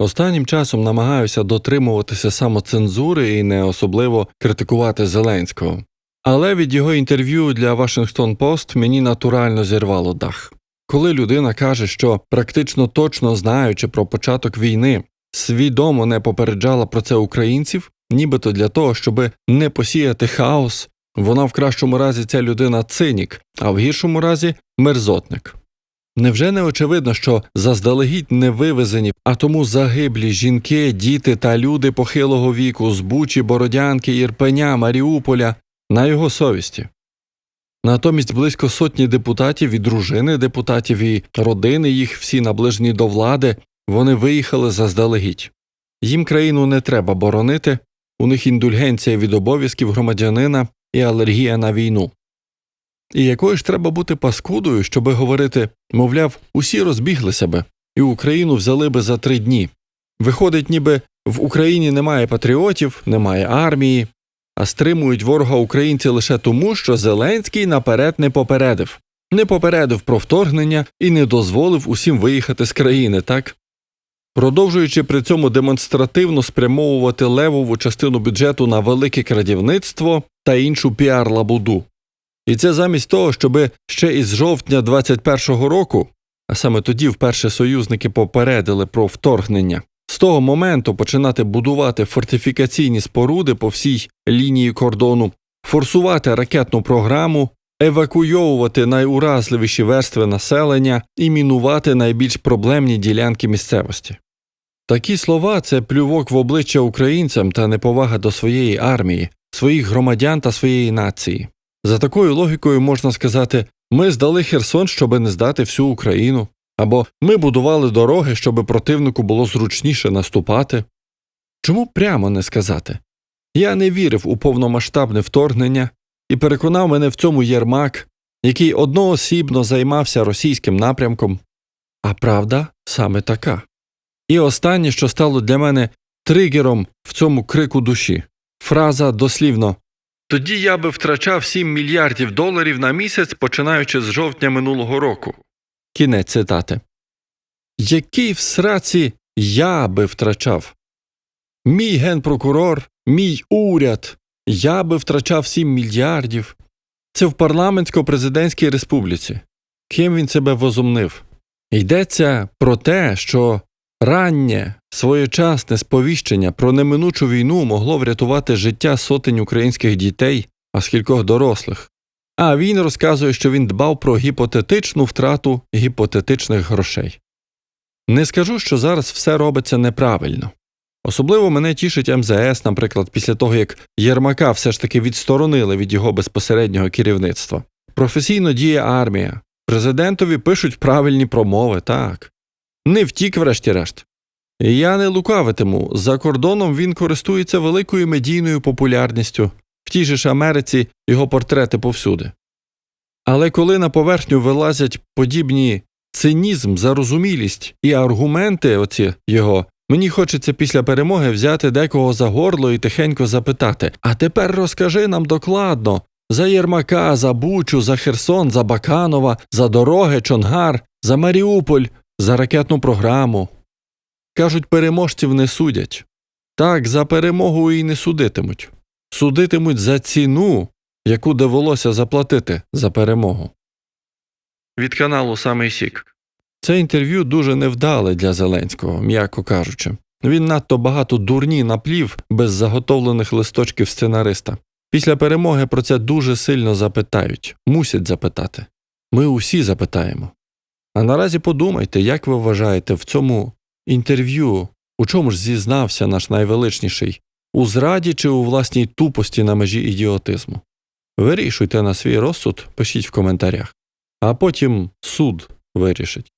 Останнім часом намагаюся дотримуватися самоцензури і не особливо критикувати Зеленського. Але від його інтерв'ю для Washington Post мені натурально зірвало дах. Коли людина каже, що практично точно знаючи про початок війни, свідомо не попереджала про це українців, нібито для того, щоб не посіяти хаос, вона в кращому разі ця людина цинік, а в гіршому разі мерзотник. Невже не очевидно, що заздалегідь не вивезені, а тому загиблі жінки, діти та люди похилого віку з Бучі, Бородянки, Ірпеня, Маріуполя на його совісті? Натомість близько сотні депутатів і дружини депутатів і родини їх всі наближені до влади, вони виїхали заздалегідь. Їм країну не треба боронити, у них індульгенція від обов'язків громадянина і алергія на війну. І якою ж треба бути паскудою, щоби говорити, мовляв, усі розбіглися би, і Україну взяли би за три дні. Виходить, ніби в Україні немає патріотів, немає армії, а стримують ворога українці лише тому, що Зеленський наперед не попередив, не попередив про вторгнення і не дозволив усім виїхати з країни, так? Продовжуючи при цьому демонстративно спрямовувати левову частину бюджету на велике крадівництво та іншу піар-лабуду. І це замість того, щоби ще із жовтня 21-го року, а саме тоді вперше союзники попередили про вторгнення, з того моменту починати будувати фортифікаційні споруди по всій лінії кордону, форсувати ракетну програму, евакуйовувати найуразливіші верстви населення і мінувати найбільш проблемні ділянки місцевості. Такі слова це плювок в обличчя українцям та неповага до своєї армії, своїх громадян та своєї нації. За такою логікою можна сказати ми здали Херсон, щоби не здати всю Україну, або ми будували дороги, щоби противнику було зручніше наступати. Чому прямо не сказати? Я не вірив у повномасштабне вторгнення і переконав мене в цьому Єрмак, який одноосібно займався російським напрямком. А правда саме така. І останнє, що стало для мене тригером в цьому крику душі фраза дослівно тоді я би втрачав 7 мільярдів доларів на місяць, починаючи з жовтня минулого року. Кінець цитати. Який в сраці я би втрачав? Мій генпрокурор, мій уряд, я би втрачав 7 мільярдів. Це в парламентсько-президентській республіці. Ким він себе возумнив? Йдеться про те, що раннє, своєчасне сповіщення про неминучу війну могло врятувати життя сотень українських дітей, а скількох дорослих. А він розказує, що він дбав про гіпотетичну втрату гіпотетичних грошей. Не скажу, що зараз все робиться неправильно. Особливо мене тішить МЗС, наприклад, після того, як Єрмака все ж таки відсторонили від його безпосереднього керівництва. Професійно діє армія. Президентові пишуть правильні промови, так. Не втік, врешті-решт. Я не лукавитиму. За кордоном він користується великою медійною популярністю, в тій же ж Америці його портрети повсюди. Але коли на поверхню вилазять подібні цинізм, зарозумілість і аргументи оці його, мені хочеться після перемоги взяти декого за горло і тихенько запитати А тепер розкажи нам докладно за Єрмака, за Бучу, за Херсон, за Баканова, за дороги, Чонгар, за Маріуполь, за ракетну програму. Кажуть, переможців не судять. Так, за перемогу і не судитимуть. Судитимуть за ціну, яку довелося заплатити за перемогу. Від каналу Самий Сік. Це інтерв'ю дуже невдале для Зеленського, м'яко кажучи. Він надто багато дурні наплів без заготовлених листочків сценариста. Після перемоги про це дуже сильно запитають, мусять запитати. Ми усі запитаємо. А наразі подумайте, як ви вважаєте в цьому інтерв'ю, у чому ж зізнався наш найвеличніший, у зраді чи у власній тупості на межі ідіотизму? Вирішуйте на свій розсуд, пишіть в коментарях, а потім суд вирішить.